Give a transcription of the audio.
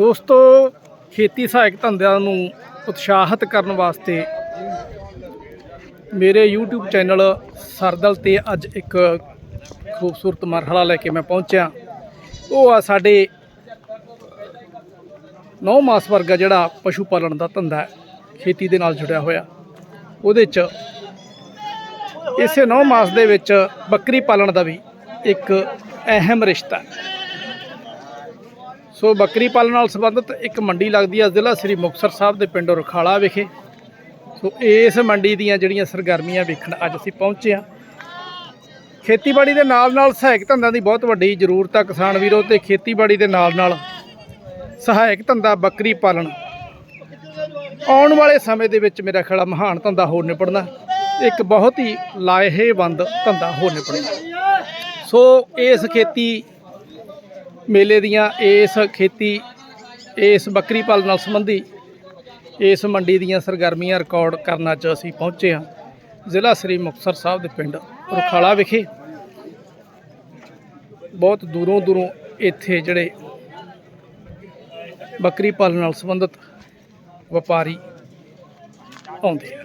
ਦੋਸਤੋ, ਖੇਤੀ ਸਹਾਇਕ ਧੰਦਿਆਂ ਨੂੰ ਉਤਸ਼ਾਹਿਤ ਕਰਨ ਵਾਸਤੇ ਮੇਰੇ YouTube ਚੈਨਲ ਸਰਦਲ ਤੇ ਅੱਜ ਇੱਕ ਖੂਬਸੂਰਤ ਮਰਹਲਾ ਲੈ ਕੇ ਮੈਂ ਪਹੁੰਚਿਆ। ਉਹ ਆ ਸਾਡੇ ਨੌ ਮਾਸ ਵਰਗਾ ਜਿਹੜਾ ਪਸ਼ੂ ਪਾਲਣ ਦਾ ਧੰਦਾ ਹੈ, ਖੇਤੀ ਦੇ ਨਾਲ ਜੁੜਿਆ ਹੋਇਆ। ਉਹਦੇ 'ਚ ਇਸੇ ਨੌ ਮਾਸ ਦੇ ਵਿੱਚ ਬੱਕਰੀ ਪਾਲਣ ਦਾ ਵੀ ਇੱਕ ਅਹਿਮ ਰਿਸ਼ਤਾ ਹੈ। ਸੋ ਬੱਕਰੀ ਪਾਲਣ ਨਾਲ ਸੰਬੰਧਿਤ ਇੱਕ ਮੰਡੀ ਲੱਗਦੀ ਹੈ ਜ਼ਿਲ੍ਹਾ ਸ੍ਰੀ ਮੁਕਤਸਰ ਸਾਹਿਬ ਦੇ ਪਿੰਡ ਰਖਾਲਾ ਵਿਖੇ। ਸੋ ਇਸ ਮੰਡੀ ਦੀਆਂ ਜਿਹੜੀਆਂ ਸਰਗਰਮੀਆਂ ਵੇਖਣ ਅੱਜ ਅਸੀਂ ਪਹੁੰਚੇ ਹਾਂ। ਖੇਤੀਬਾੜੀ ਦੇ ਨਾਲ ਨਾਲ ਸਹਾਇਕ ਧੰਦਿਆਂ ਦੀ ਬਹੁਤ ਵੱਡੀ ਜ਼ਰੂਰਤ ਆ ਕਿਸਾਨ ਵੀਰੋ ਤੇ ਖੇਤੀਬਾੜੀ ਦੇ ਨਾਲ ਨਾਲ ਸਹਾਇਕ ਧੰਦਾ ਬੱਕਰੀ ਪਾਲਣ। ਆਉਣ ਵਾਲੇ ਸਮੇਂ ਦੇ ਵਿੱਚ ਮੇਰਾ ਖਿਆਲ ਮਹਾਨ ਧੰਦਾ ਹੋਰ ਨਿਪੜਨਾ ਇੱਕ ਬਹੁਤ ਹੀ ਲਾਹੇਵੰਦ ਧੰਦਾ ਹੋ ਨਿਪੜਨਾ। ਸੋ ਇਸ ਖੇਤੀ ਮੇਲੇ ਦੀਆਂ ਇਸ ਖੇਤੀ, ਇਸ ਬੱਕਰੀ ਪਾਲਣ ਨਾਲ ਸੰਬੰਧੀ ਇਸ ਮੰਡੀ ਦੀਆਂ ਸਰਗਰਮੀਆਂ ਰਿਕਾਰਡ ਕਰਨ 'ਚ ਅਸੀਂ ਪਹੁੰਚੇ ਹਾਂ। ਜ਼ਿਲ੍ਹਾ ਸ੍ਰੀ ਮੁਕਤਸਰ ਸਾਹਿਬ ਦੇ ਪਿੰਡ ਰੁਖਾਲਾ ਵਿਖੇ। ਬਹੁਤ ਦੂਰੋਂ ਦੂਰੋਂ ਇੱਥੇ ਜਿਹੜੇ ਬੱਕਰੀ ਪਾਲਣ ਨਾਲ ਸੰਬੰਧਿਤ ਵਪਾਰੀ ਆਉਂਦੇ ਆ।